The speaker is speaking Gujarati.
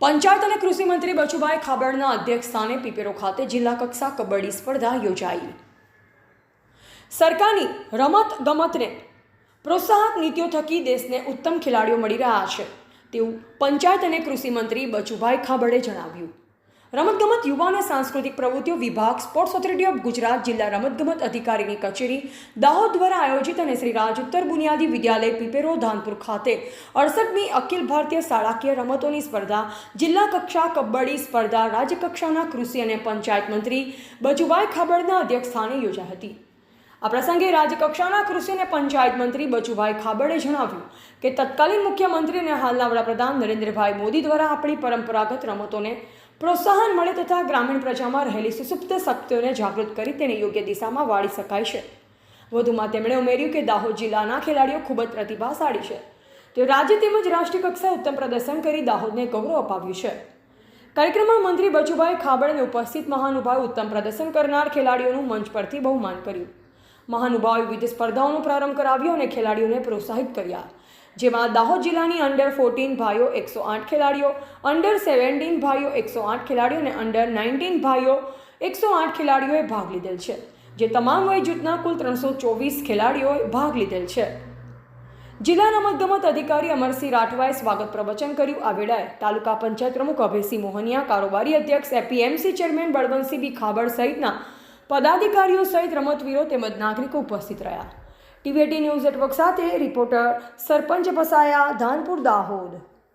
પંચાયત અને કૃષિ મંત્રી બચુભાઈ ખાબડના અધ્યક્ષસ્થાને પીપેરો ખાતે જિલ્લા કક્ષા કબડ્ડી સ્પર્ધા યોજાઈ. સરકારની રમત ગમતને પ્રોત્સાહક નીતિઓ થકી દેશને ઉત્તમ ખેલાડીઓ મળી રહ્યા છે, તેવું પંચાયત અને કૃષિ મંત્રી બચુભાઈ ખાબડે જણાવ્યું. રમતગમત યુવા સાંસ્કૃતિક પ્રવૃત્તિઓ વિભાગ સ્પોર્ટ્સ ઓથોરિટી ઓફ ગુજરાત, જિલ્લા રમતગમત અધિકારીની કચેરી, દાહોદ દ્વારા આયોજિત અને શ્રી રાજ ઉત્તર બુનિયાદી વિદ્યાલય પીપેરો, ધાનપુર ખાતે. અડસઠમી અખિલ ભારતીય શાળાકીય રમતોની સ્પર્ધા, જિલ્લા કક્ષા કબડ્ડી સ્પર્ધા રાજ્યકક્ષાના કૃષિ અને પંચાયત મંત્રી બચુભાઈ ખાબડના અધ્યક્ષસ્થાને યોજાઈ હતી. આ પ્રસંગે રાજ્યકક્ષાના કૃષિ અને પંચાયત મંત્રી બચુભાઈ ખાબડે જણાવ્યું કે, તત્કાલીન મુખ્યમંત્રી અને હાલના વડાપ્રધાન નરેન્દ્રભાઈ મોદી દ્વારા આપણી પરંપરાગત રમતોને પ્રોત્સાહન મળે તથા ગ્રામીણ પ્રજામાં રહેલી સુસુપ્ત શક્તિઓને જાગૃત કરી તેને યોગ્ય દિશામાં વાળી શકાય છે. વધુમાં તેમણે ઉમેર્યું કે દાહોદ જિલ્લાના ખેલાડીઓ ખૂબ જ પ્રતિભાશાળી છે. તેઓ રાજ્ય તેમજ રાષ્ટ્રીય કક્ષાએ ઉત્તમ પ્રદર્શન કરી દાહોદને ગૌરવ અપાવ્યું છે. કાર્યક્રમમાં મંત્રી બચુભાઈ ખાબડને ઉપસ્થિત મહાનુભાવે ઉત્તમ પ્રદર્શન કરનાર ખેલાડીઓનું મંચ પરથી બહુમાન કર્યું. મહાનુભાવે વિવિધ સ્પર્ધાઓનો પ્રારંભ કરાવ્યો અને ખેલાડીઓને પ્રોત્સાહિત કર્યા. જેમાં દાહોદ જિલ્લાની અંડર ફોર્ટીન ભાઈઓ એકસો આઠ ખેલાડીઓ અંડર સેવન્ટીન ભાઈઓ એકસો આઠ ખેલાડીઓ અને અંડર નાઇન્ટીન ભાઈઓ એકસો આઠ ખેલાડીઓએ ભાગ લીધેલ છે. જે તમામ વય જૂથના કુલ ત્રણસો ચોવીસ ખેલાડીઓએ ભાગ લીધેલ છે. જિલ્લા રમતગમત અધિકારી અમરસિંહ રાઠવાએ સ્વાગત પ્રવચન કર્યું. આ વેળાએ તાલુકા પંચાયત પ્રમુખ અભયસિંહ મોહનિયા, કારોબારી અધ્યક્ષ, APMC chairman Balwantsinh B Khabad સહિતના પદાધિકારીઓ સહિત રમતવીરો તેમજ નાગરિકો ઉપસ્થિત રહ્યા. ટીવીએટી ન્યૂઝ નેટવર્ક સાથે રિપોર્ટર સરપંચ પસાયા ધાનપુર દાહોદ.